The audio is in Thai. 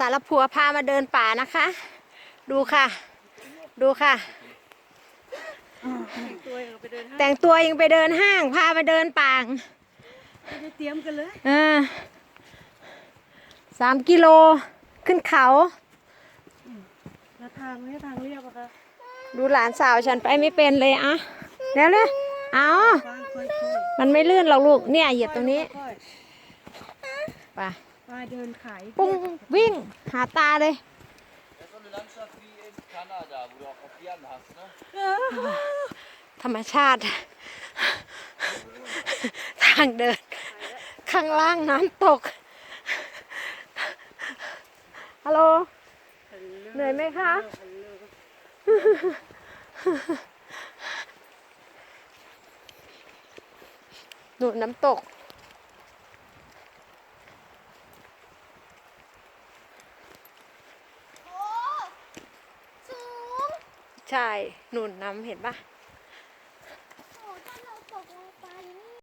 สารพัวพามาเดินป่านะคะ ดูค่ะ ดูค่ะตัวเองไปเดินห้างแต่งตัวยังไปเดินห้าง พามาเดินป่างไม่ได้เตรียมกันเลยเออสามกิโลขึ้นเขาแล้วทางไม่ใช่ทางเรียบอะคะดูหลานสาวฉันไปไม่เป็นเลยอะแล้วเลยเอาฟางค่อยๆมันไม่ลื่นหรอกลูกเนี่ยเหยียบตรงนี้ค่อยไป ๆไปเดินขายปุ้งวิ่งหาตาเลย Das ist so eine Landschaft wie in Kanada, wo du auch auf Bären hast, ne? ธรรมชาติ ทางเดิน ข้างล่างน้ำตก ฮัลโหล เหนื่อยไหมคะ ดูน้ำตก โอ้สูง ใช่หนุนน้ำเห็นปะโอ้ถ้าเราตกลงไปนี่